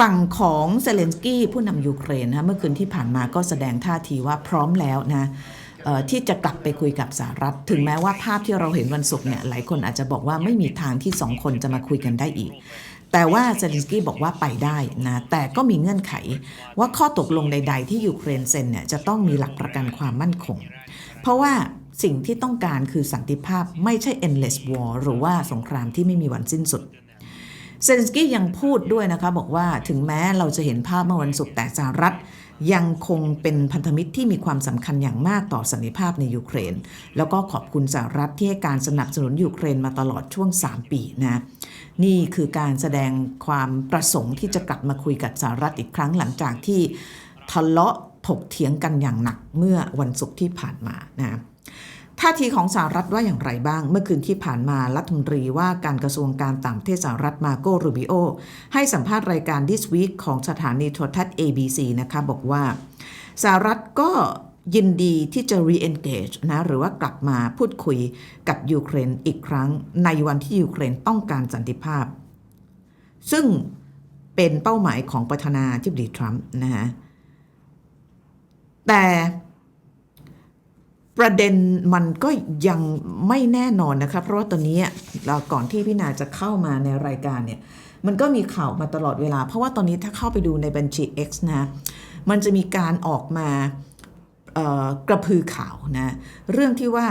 ฝั่งของเซเลนสกี้ผู้นำยูเครนนะเมื่อคืนที่ผ่านมาก็แสดงท่าทีว่าพร้อมแล้วนะที่จะกลับไปคุยกับสหรัฐ ถึงแม้ว่าภาพที่เราเห็นวันศุกร์เนี่ยหลายคนอาจจะบอกว่าไม่มีทางที่สองคนจะมาคุยกันได้อีก แต่ว่าเซเลนสกี้บอกว่าไปได้นะแต่ก็มีเงื่อนไขว่าข้อตกลงใด ๆ ที่ยูเครนเซ็นเนี่ยจะต้องมีหลักประกันความมั่นคง เพราะว่าสิ่งที่ต้องการคือสันติภาพไม่ใช่ endless war หรือว่าสงครามที่ไม่มีวันสิ้นสุด เซนสกี้ยังพูดด้วยนะคะบอกว่าถึงแม้เราจะเห็นภาพเมื่อวันศุกร์แต่สหรัฐยังคงเป็นพันธมิตรที่มีความสำคัญอย่างมากต่อสันติภาพในยูเครน แล้วก็ขอบคุณสหรัฐที่ให้การสนับสนุนยูเครนมาตลอดช่วง 3 ปีนะ นี่คือการแสดงความประสงค์ที่จะกลับมาคุยกับสหรัฐอีกครั้งหลังจากที่ทะเลาะถกเถียงกันอย่างหนักเมื่อวันศุกร์ที่ผ่านมานะ ท่าทีของสหรัฐว่าอย่างไรบ้าง เมื่อคืนที่ผ่านมารัฐมนตรีว่าการกระทรวงการต่างประเทศสหรัฐมาโกรูบิโอ ให้สัมภาษณ์รายการ This Week ของสถานีโทรทัศน์ ABC นะคะบอกว่าสหรัฐก็ยินดีที่จะ re-engage นะหรือว่ากลับมาพูดคุยกับยูเครนอีกครั้ง ในวันที่ยูเครนต้องการสันติภาพ ซึ่งเป็นเป้าหมายของประธานาธิบดีทรัมป์นะฮะแต่ ประเด็นมันก็ยังไม่แน่นอนนะคะเพราะว่าตอนนี้เราก่อนที่พี่นาจะเข้ามาในรายการเนี่ยมันก็มีข่าวมาตลอดเวลา เพราะว่าตอนนี้ถ้าเข้าไปดูในบัญชี X นะมันจะมีการออกมากระพือข่าวนะเรื่องที่ว่า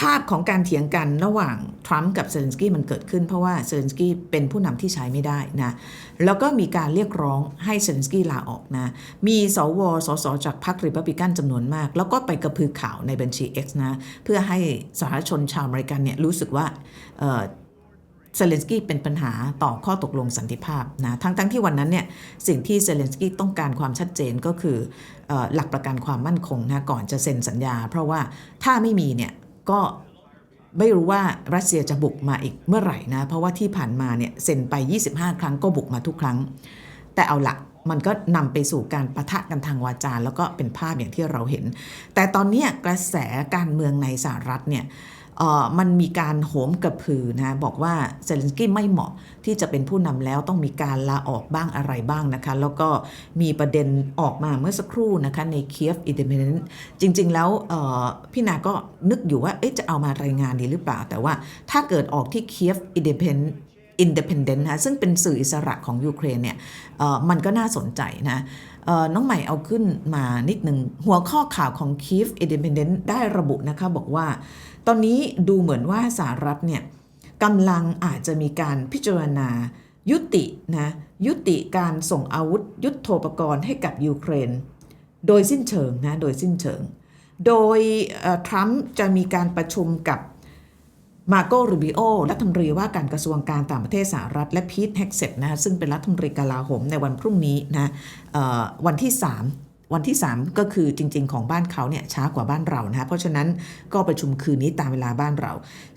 ภาพของการเถียงกันระหว่างทรัมป์กับเซเลนสกี้มันเกิดขึ้นเพราะว่าเซเลนสกี้เป็นผู้นำที่ใช้ไม่ได้นะแล้วก็มีการเรียกร้องให้เซเลนสกี้ลาออกนะ มีสวสสจากพรรคริพับลิกันจำนวนมาก แล้วก็ไปกระพือข่าวในบัญชี X นะ เพื่อให้สาธารณชนชาวอเมริกันเนี่ยรู้สึกว่าเซเลนสกี้เป็นปัญหาต่อข้อตกลงสันติภาพนะทั้งทั้งที่วันนั้นเนี่ยสิ่งที่เซเลนสกี้ต้องการความชัดเจนก็คือออหลักประกันความมั่นคงนะก่อนจะเซ็นสัญญา เพราะว่าถ้าไม่มีเนี่ย ก็ไม่รู้ว่ารัสเซียจะบุกมาอีกเมื่อไหร่นะ เพราะว่าที่ผ่านมาเนี่ยเซ็นไป 25 ครั้งก็บุกมาทุกครั้ง แต่เอาละมันก็นำไปสู่การประทะกันทางวาจาแล้วก็เป็นภาพอย่างที่เราเห็น แต่ตอนนี้กระแสการเมืองในสหรัฐเนี่ย มันมีการโหมกระพือนะบอกว่าเซเลนสกี้ไม่เหมาะที่จะเป็นผู้นำแล้วต้องมีการลาออกบ้างอะไรบ้างนะคะ แล้วก็มีประเด็นออกมาเมื่อสักครู่นะคะในเคียฟอินเดเ d น n จริง ๆ แล้วพี่นาก็นึกอยู่ว่าเอจะเอามารายงานดีหรือเปล่า แต่ว่าถ้าเกิดออกที่เคียฟอินเดเ d นอินเด p e n d e n t นะซึ่งเป็นสื่ออิสระของยูเครนเนี่ยมันก็น่าสนใจนะ น้องใหม่เอาขึ้นมานิดหนึ่ง หัวข้อข่าวของ Kiev Independent ได้ระบุนะคะบอกว่า ตอนนี้ดูเหมือนว่าสหรัฐเนี่ยกำลังอาจจะมีการพิจารณายุตินะยุติการส่งอาวุธยุทโธปกรณ์ให้กับยูเครน โดยสิ้นเชิงนะโดยสิ้นเชิง โดยทรัมป์จะมีการประชุมกับ มาโกรูบิโอรัฐมนตรีว่าการกระทรวงการต่างประเทศสหรัฐ และพีทแฮกเซตนะซึ่งเป็นรัฐมนตรีกลาโหมในวันพรุ่งนี้นะวันที่ 3วันที่ 3 ก็คือจริง ๆ ของบ้านเขาเนี่ยช้ากว่าบ้านเรานะเพราะฉะนั้นก็ประชุมคืนนี้ตามเวลาบ้านเรา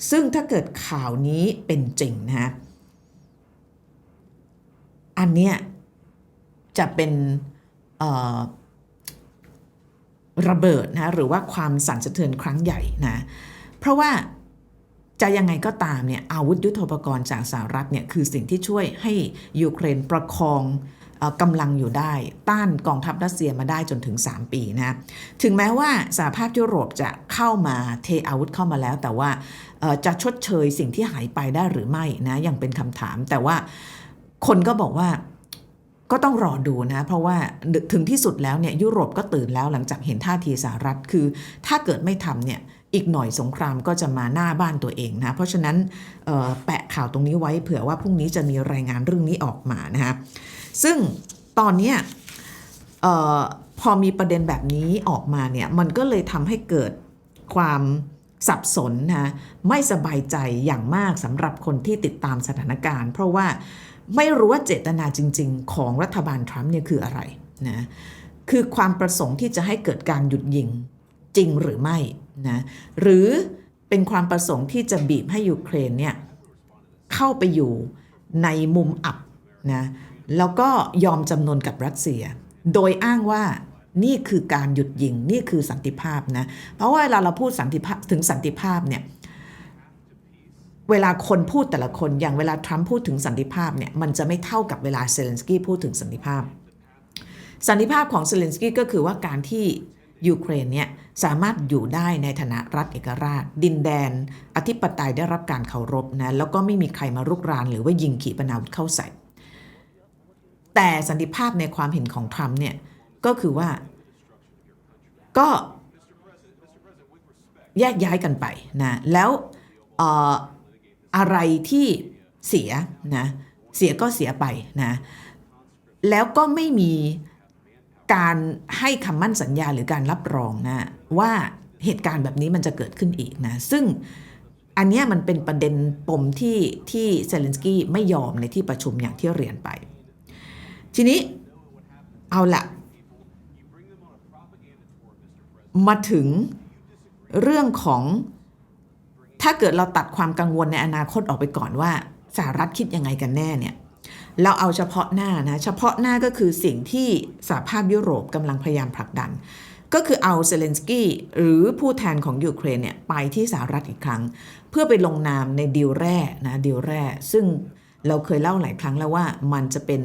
ซึ่งถ้าเกิดข่าวนี้เป็นจริงนะฮะอันเนี้ยจะเป็นระเบิดนะหรือว่าความสั่นสะเทือนครั้งใหญ่นะเพราะว่า จะยังไงก็ตามเนี่ยอาวุธยุทโธปกรณ์จากสหรัฐเนี่ยคือสิ่งที่ช่วยให้ยูเครนประคองกำลังอยู่ได้ต้านกองทัพรัสเซียมาได้จนถึง 3 ปีนะถึงแม้ว่าสหภาพยุโรปจะเข้ามาเทอาวุธเข้ามาแล้ว แต่ว่าจะชดเชยสิ่งที่หายไปได้หรือไม่นะยังเป็นคำถาม แต่ว่าคนก็บอกว่าก็ต้องรอดูนะ เพราะว่าถึงที่สุดแล้วเนี่ยยุโรปก็ตื่นแล้วหลังจากเห็นท่าทีสหรัฐคือถ้าเกิดไม่ทำเนี่ย อีกหน่อยสงครามก็จะมาหน้าบ้านตัวเองนะ เพราะฉะนั้นแปะข่าวตรงนี้ไว้เผื่อว่าพรุ่งนี้จะมีรายงานเรื่องนี้ออกมานะฮะซึ่งตอนนี้พอมีประเด็นแบบนี้ออกมาเนี่ยมันก็เลยทำให้เกิดความสับสนนะไม่สบายใจอย่างมากสำหรับคนที่ติดตามสถานการณ์ เพราะว่าไม่รู้ว่าเจตนาจริง ๆ ของรัฐบาลทรัมป์เนี่ยคืออะไรนะคือความประสงค์ที่จะให้เกิดการหยุดยิงจริงหรือไม่นะหรือเป็นความประสงค์ที่จะบีบให้ยูเครนเนี่ยเข้าไปอยู่ในมุมอับนะแล้วก็ยอมจำนนกับรัสเซีย โดยอ้างว่านี่คือการหยุดยิงนี่คือสันติภาพนะเพราะว่าเวลาเราพูดสันติภาพถึงสันติภาพเนี่ยเวลาคนพูดแต่ละคนอย่างเวลาทรัมป์พูดถึงสันติภาพเนี่ยมันจะไม่เท่ากับเวลาเซเลนสกี้พูดถึงสันติภาพ สันติภาพของเซเลนสกี้ก็คือว่าการที่ ยูเครนเนี่ยสามารถอยู่ได้ในฐานะรัฐเอกราช ดินแดน อธิปไตยได้รับการเคารพนะแล้วก็ไม่มีใครมารุกรานหรือว่ายิงขีปนาวุธเข้าใส่ แต่สันติภาพในความเห็นของทรัมป์เนี่ยก็คือว่าก็แยกย้ายกันไปนะแล้วอออะไรที่เสียนะเสียก็เสียไปนะแล้วก็ไม่มี การให้คำมั่นสัญญาหรือการรับรองนะว่าเหตุการณ์แบบนี้มันจะเกิดขึ้นอีกนะซึ่งอันนี้มันเป็นประเด็นปมที่ที่เซเลนสกี้ไม่ยอมในที่ประชุมอย่างที่เรียนไป ทีนี้เอาละมาถึงเรื่องของถ้าเกิดเราตัดความกังวลในอนาคตออกไปก่อนว่าสหรัฐคิดยังไงกันแน่เนี่ย เราเอาเฉพาะหน้านะ เฉพาะหน้าก็คือสิ่งที่สหภาพยุโรปกำลังพยายามผลักดัน ก็คือเอาเซเลนสกี้หรือผู้แทนของยูเครนเนี่ยไปที่สหรัฐอีกครั้ง เพื่อไปลงนามในดีลแร่นะดีลแร่ซึ่งเราเคยเล่าหลายครั้งแล้วว่ามันจะเป็น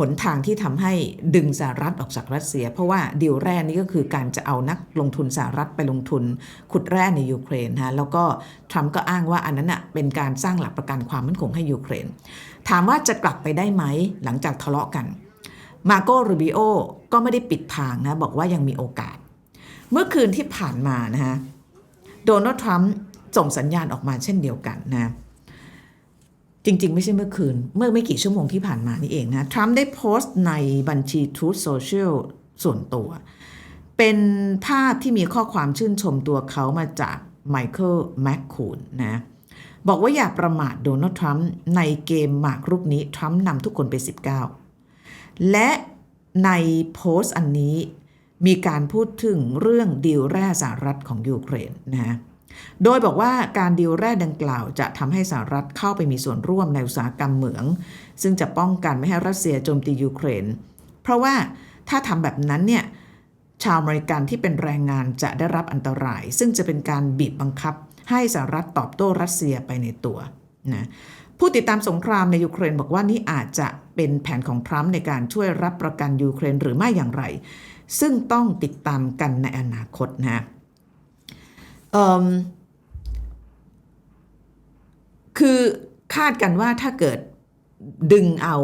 หนทางที่ทำให้ดึงสหรัฐออกจากรัสเซีย เพราะว่าดีลแร่นี้ก็คือการจะเอานักลงทุนสหรัฐไปลงทุน ขุดแร่ในยูเครนนะแล้วก็ทรัมป์ก็อ้างว่าอันนั้นนะเป็นการสร้างหลักประกันความมั่นคงให้ยูเครน ถามว่าจะกลับไปได้ไหมหลังจากทะเลาะกันมาโกรูบิโอก็ไม่ได้ปิดทางนะบอกว่ายังมีโอกาส เมื่อคืนที่ผ่านมานะฮะโดนัลด์ทรัมป์ส่งสัญญาณออกมาเช่นเดียวกันนะ จริง ๆ ไม่ใช่เมื่อคืน เมื่อไม่กี่ชั่วโมงที่ผ่านมานี่เองนะ ทรัมป์ได้โพสต์ในบัญชี Truth Social ส่วนตัว เป็นภาพที่มีข้อความชื่นชมตัวเขามาจากไมเคิลแมคคูนนะ บอกว่าอย่าประมาทโดนัลด์ทรัมป์ในเกมหมากรุกนี้ ทรัมป์นำทุกคนไป 19 และในโพสต์อันนี้มีการพูดถึงเรื่องดีลแร่สหรัฐของยูเครนนะฮะ โดยบอกว่าการดีลแร่ดังกล่าวจะทำให้สหรัฐเข้าไปมีส่วนร่วมในอุตสาหกรรมเหมือง ซึ่งจะป้องกันไม่ให้รัสเซียโจมตียูเครน เพราะว่าถ้าทำแบบนั้นเนี่ยชาวอเมริกันที่เป็นแรงงานจะได้รับอันตราย ซึ่งจะเป็นการบีบบังคับ ให้สหรัฐตอบโต้รัสเซียไปในตัวนะผู้ติดตามสงครามในยูเครนบอกว่านี่อาจจะเป็นแผนของทรัมป์ในการช่วยรับประกันยูเครนหรือไม่อย่างไร ซึ่งต้องติดตามกันในอนาคตนะ คือคาดกันว่าถ้าเกิดดึงเอา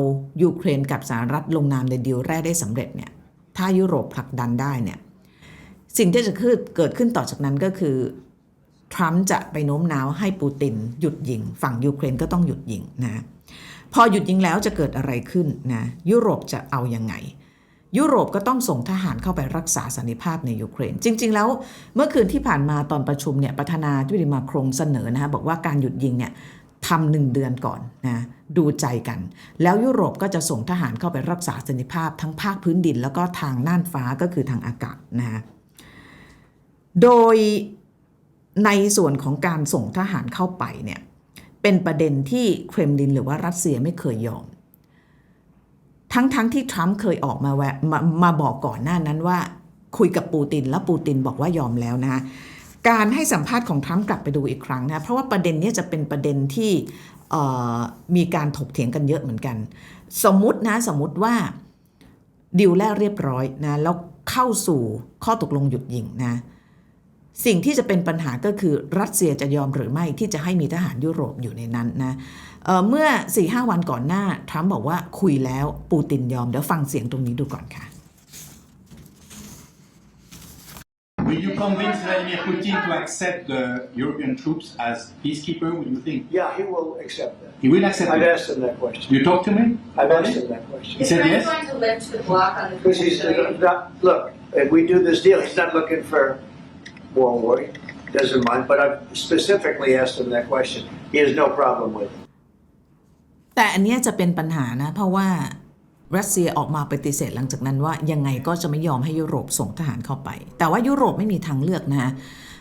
ยูเครนกับสหรัฐลงนามในดีลแรกได้สำเร็จเนี่ย ถ้ายุโรปผลักดันได้เนี่ย สิ่งที่จะเกิดขึ้นต่อจากนั้นก็คือทรัมป์จะไปโน้มน้าวให้ปูตินหยุดยิง ฝั่งยูเครนก็ต้องหยุดยิงนะ พอหยุดยิงแล้วจะเกิดอะไรขึ้นนะ ยุโรปจะเอายังไง ยุโรปก็ต้องส่งทหารเข้าไปรักษาสันติภาพในยูเครน จริง ๆ แล้วเมื่อคืนที่ผ่านมาตอนประชุมเนี่ยประธานาธิบดีมาครงเสนอนะฮะบอกว่าการหยุดยิงเนี่ยทำหนึ่งเดือนก่อนนะดูใจกัน แล้วยุโรปก็จะส่งทหารเข้าไปรักษาสันติภาพทั้งภาคพื้นดิน แล้วก็ทางน่านฟ้าก็คือทางอากาศนะฮะโดยในส่วนของการส่งทหารเข้าไปเนี่ยเป็นประเด็นที่เครมลินหรือว่ารัสเซียไม่เคยยอม ทั้งๆทที่ทรัมป์เคยออกมาแวะมามาบอกก่อนหน้านั้นว่าคุยกับปูตินแล้วปูตินบอกว่ายอมแล้วนะการให้สัมภาษณ์ของทรัมป์กลับไปดูอีกครั้งนะเพราะว่าประเด็นนี้จะเป็นประเด็นที่มีการถกเถียงกันเยอะเหมือนกัน สมมุตินะสมมุติว่าดิวแรกเรียบร้อยนะแล้วเข้าสู่ข้อตกลงหยุดยิงนะ สิ่งที่จะเป็นปัญหาก็คือรัสเซียจะยอมหรือไม่ที่จะให้มีทหารยุโรปอยู่ในนั้นนะเเมื่อ4-5วันก่อนหน้าทรัมป์บอกว่าคุยแล้วปูตินยอมเดี๋ยวฟังเสียงตรงนี้ดูก่อนค่ะ Will you convince Vladimir Putin to accept the European troops as peacekeeper? What do you think? Yeah, he will accept that. He will accept I've it. asked him that question. You talk to me? I've asked him that question. He said Is yes? Trump going to lift the block on the Because he's potentially? not, look, if we do this deal, he's not looking for war war. He doesn't mind, but I've specifically asked him that question. He has no problem with it. แต่อันเนี้ยจะเป็นปัญหานะ เพราะว่ารัสเซียออกมาปฏิเสธหลังจากนั้นว่ายังไงก็จะไม่ยอมให้ยุโรปส่งทหารเข้าไป แต่ว่ายุโรปไม่มีทางเลือกนะ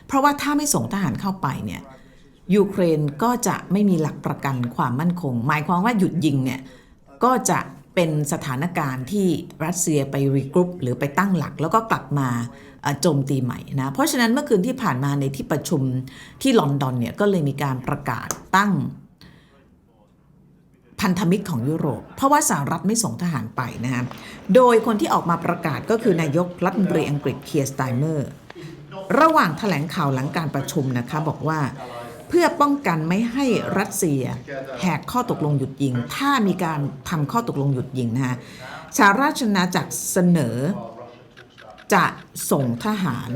เพราะว่าถ้าไม่ส่งทหารเข้าไปเนี่ยยูเครนก็จะไม่มีหลักประกันความมั่นคง หมายความว่าหยุดยิงเนี่ยก็จะ เป็นสถานการณ์ที่รัสเซียไปรีกรุ๊ปหรือไปตั้งหลัก แล้วก็กลับมาโจมตีใหม่นะ เพราะฉะนั้นเมื่อคืนที่ผ่านมาในที่ประชุมที่ลอนดอนเนี่ยก็เลยมีการประกาศตั้งพันธมิตรของยุโรป เพราะว่าสหรัฐไม่ส่งทหารไปนะฮะ โดยคนที่ออกมาประกาศก็คือนายกรัฐมนตรีอังกฤษเคียร์สไตเมอร์ ระหว่างแถลงข่าวหลังการประชุมนะคะบอกว่า พื่อป้องกันไม่ให้รัสเซียแหกข้อตกลงหยุดยิง ถ้ามีการทำข้อตกลงหยุดยิงนะฮะสหราชอาจักรเสนอ จะส่งทหาร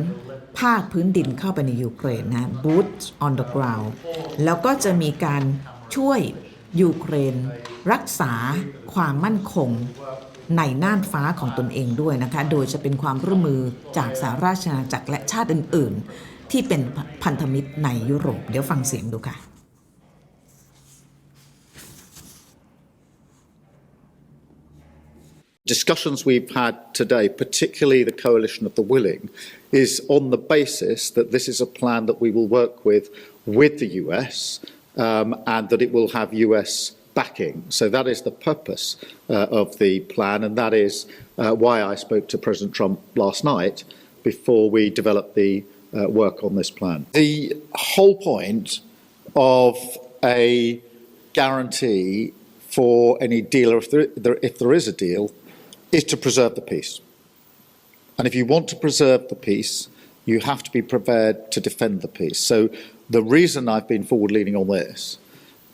ภาคพื้นดินเข้าไปในยูเครนนะ boots on the ground แล้วก็จะมีการช่วยยูเครน รักษาความมั่นคงในน่านฟ้าของตนเองด้วยนะคะ โดยจะเป็นความร่วมมือจากสหราชอาณาจักรและชาติอื่นๆ ที่เป็นพันธมิตรในยุโรป เดี๋ยวฟังเสียงดูค่ะ discussions we've had today, particularly the Coalition of the Willing, is on the basis that this is a plan that we will work with with the US um, and that it will have US backing. So that is the purpose uh, of the plan, and that is uh, why I spoke to President Trump last night before we developed the uh, work on this plan. The whole point of a guarantee for any deal, or if there, if there is a deal, is to preserve the peace. And if you want to preserve the peace, you have to be prepared to defend the peace. So the reason I've been forward leaning on this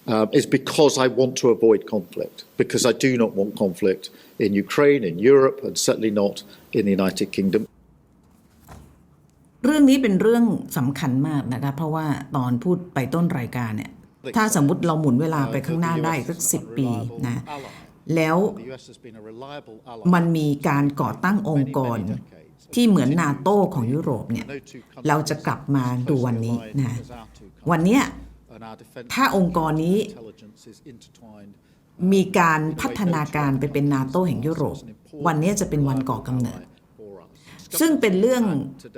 um, is because I want to avoid conflict, because I do not want conflict in Ukraine, in Europe, and certainly not in the United Kingdom. เรื่องนี้เป็นเรื่องสำคัญมากนะคะเพราะว่าตอนพูดไปต้นรายการเนี่ยถ้าสมมติเราหมุนเวลาไปข้างหน้าได้สักสิปีนะแล้ว The US has been a reliable ally มันมีการก่อตั้งองค์กรที่เหมือนนาโต้ของยุโรปเนี่ยเราจะกลับมาดูวันนี้นะวันเนี้ย and our defense ถ้าองค์กรนี้ intelligence is intertwined มีการพัฒนาการไปเป็นนาโต้แห่งยุโรป วันนี้จะเป็นวันก่อกำเนิด for us. ซึ่งเป็นเรื่อง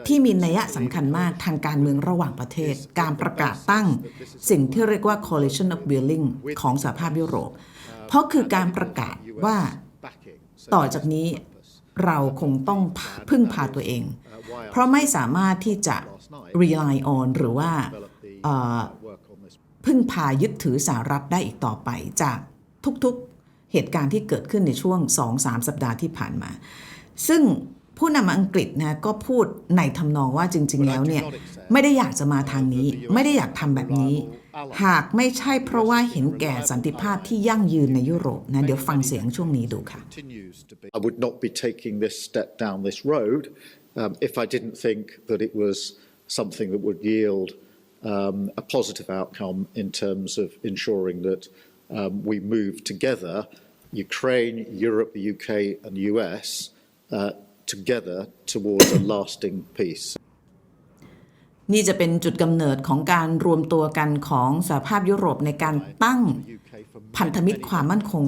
ที่มีนัยสำคัญมากทางการเมืองระหว่างประเทศ การประกาศตั้งสิ่งที่เรียกว่า coalition of willing ของสหภาพยุโรป เพราะคือการประกาศว่าต่อจากนี้เราคงต้องพึ่งพาตัวเอง เพราะไม่สามารถที่จะ rely on หรือว่าพึ่งพายึดถือสหรัฐได้อีกต่อไปจากทุกๆเหตุการณ์ที่เกิดขึ้นในช่วง 2-3 สัปดาห์ที่ผ่านมา ซึ่ง ผู้นำอังกฤษนะก็พูดในทำนองว่าจริง ๆ แล้วเนี่ยไม่ได้อยากจะมาทางนี้ ไม่ได้อยากทำแบบนี้ หากไม่ใช่เพราะว่าเห็นแก่สันติภาพที่ยั่งยืนในยุโรปนะเดี๋ยวฟังเสียงช่วงนี้ดูค่ะ continues to be. I would not be taking this step down this road um, if I didn't think that it was something that would yield um, a positive outcome in terms of ensuring that um, we move together, Ukraine, Europe, the UK, and the US, uh, together towards a lasting peace. นี่จะเป็นจุดกำเนิดของการรวมตัวกันของสหภาพยุโรปในการตั้งพันธมิตรความมั่นคง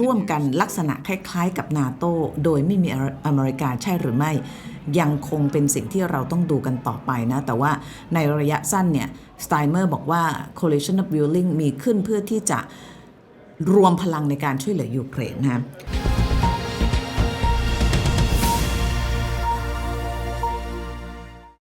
ร่วมกันลักษณะคล้ายๆ กับนาโตโดยไม่มีอเมริกาใช่หรือไม่ ยังคงเป็นสิ่งที่เราต้องดูกันต่อไปนะ แต่ว่าในระยะสั้นเนี่ยสไตเมอร์บอกว่า coalition of willing มีขึ้นเพื่อที่จะรวมพลังในการช่วยเหลือยูเครนนะ